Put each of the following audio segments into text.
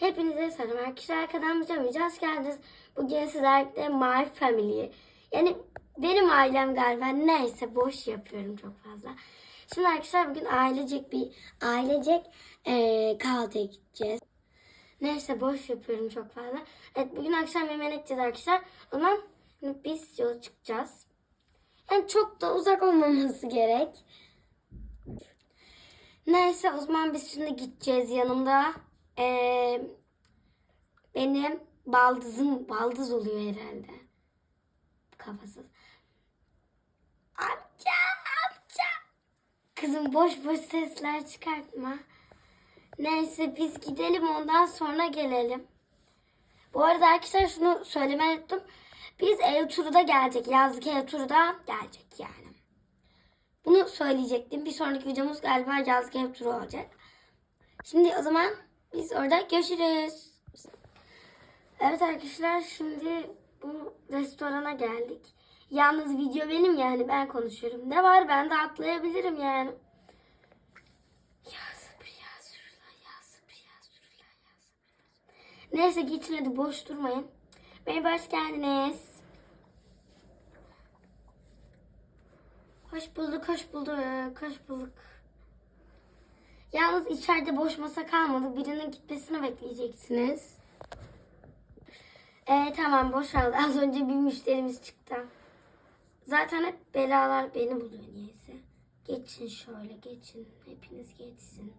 Hepinize selam arkadaşlar. Kanalıma hoş geldiniz. Bugün sizlerle My Family. Yani benim ailem galiba neyse boş yapıyorum çok fazla. Şimdi arkadaşlar bugün ailecek bir ailecek eee kahvaltıya gideceğiz. Neyse boş yapıyorum çok fazla. Evet bugün akşam yemeğine gideceğiz arkadaşlar. O biz yola çıkacağız. Yani çok da uzak olmaması gerek. Neyse o zaman biz şimdi gideceğiz yanımda. Ee, benim baldızım baldız oluyor herhalde. Kafasız. Amca amca. Kızım boş boş sesler çıkartma. Neyse biz gidelim ondan sonra gelelim. Bu arada arkadaşlar şunu söylemeyi unuttum. Biz ev turu da gelecek. Yazlık ev turu da gelecek yani. Bunu söyleyecektim. Bir sonraki videomuz galiba yazlık ev turu olacak. Şimdi o zaman biz orada görüşürüz. Evet arkadaşlar şimdi bu restorana geldik. Yalnız video benim yani ben konuşuyorum. Ne var ben de atlayabilirim yani. Neyse geçin hadi boş durmayın. Merhaba hoş geldiniz. Hoş bulduk, hoş bulduk, hoş bulduk. Yalnız içeride boş masa kalmadı. Birinin gitmesini bekleyeceksiniz. Ee, tamam boşaldı. Az önce bir müşterimiz çıktı. Zaten hep belalar beni buluyor niyeyse. Geçin şöyle geçin. Hepiniz geçsin.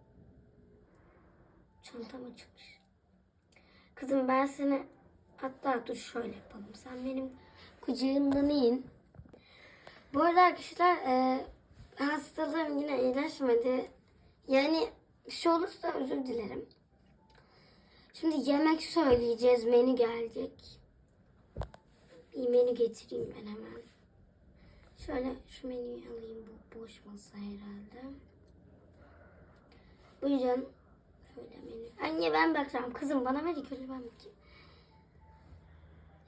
Çantam açılmış. Kızım ben seni hatta dur şöyle yapalım. Sen benim kucağımdan in. Bu arada arkadaşlar e, hastalığım yine iyileşmedi. Yani bir şey olursa özür dilerim. Şimdi yemek söyleyeceğiz. Menü gelecek. Bir menü getireyim ben hemen. Şöyle şu menüyü alayım. Bu boş masa herhalde. Buyurun. Şöyle menü. Anne ben bakacağım. Kızım bana ver ilk önce ben bakayım.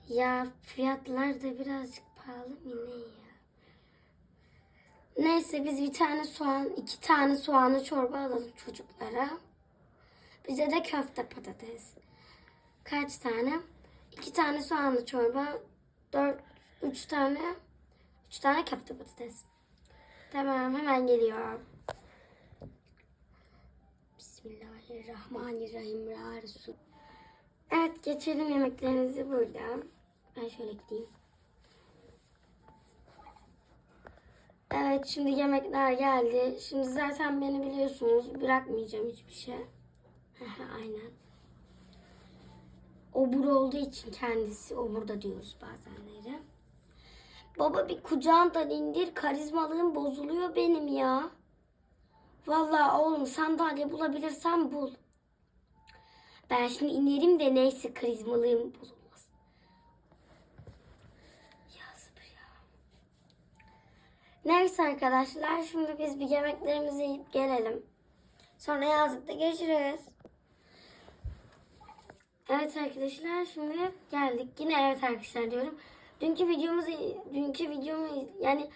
Ya fiyatlar da birazcık pahalı mı ne ya? Neyse biz bir tane soğan, iki tane soğanlı çorba alalım çocuklara. Bize de köfte patates. Kaç tane? İki tane soğanlı çorba, dört, üç tane, üç tane köfte patates. Tamam hemen geliyor. Bismillahirrahmanirrahim. Resul. Evet geçelim yemeklerinizi burada. Ben şöyle gideyim. Evet şimdi yemekler geldi. Şimdi zaten beni biliyorsunuz bırakmayacağım hiçbir şey. Aynen. Obur olduğu için kendisi oburda diyoruz bazenleri. Baba bir kucağından indir karizmalığım bozuluyor benim ya. Vallahi oğlum sandalye bulabilirsen bul. Ben şimdi inerim de neyse karizmalığım bozulmaz. Ya sabır ya. Neyse arkadaşlar şimdi biz bir yemeklerimizi yiyip gelelim. Sonra yazlıkta görüşürüz. Evet arkadaşlar şimdi geldik. Yine evet arkadaşlar diyorum. Dünkü videomuzu dünkü videomu yani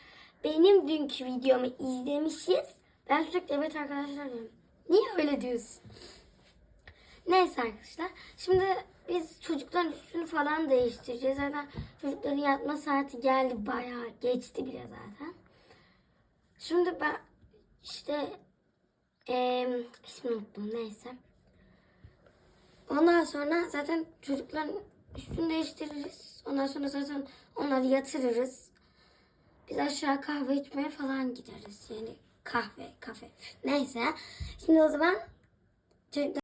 benim dünkü videomu izlemişiz. Ben sürekli evet arkadaşlar diyorum. Niye öyle diyorsun? Neyse arkadaşlar. Şimdi biz çocukların üstünü falan değiştireceğiz. Zaten çocukların yatma saati geldi. Bayağı geçti bile zaten. Şimdi ben işte eee ismini unuttum neyse. Ondan sonra zaten çocukların üstünü değiştiririz. Ondan sonra zaten onları yatırırız. Biz aşağı kahve içmeye falan gideriz. Yani kahve, kafe. Neyse. Şimdi o zaman çocuklar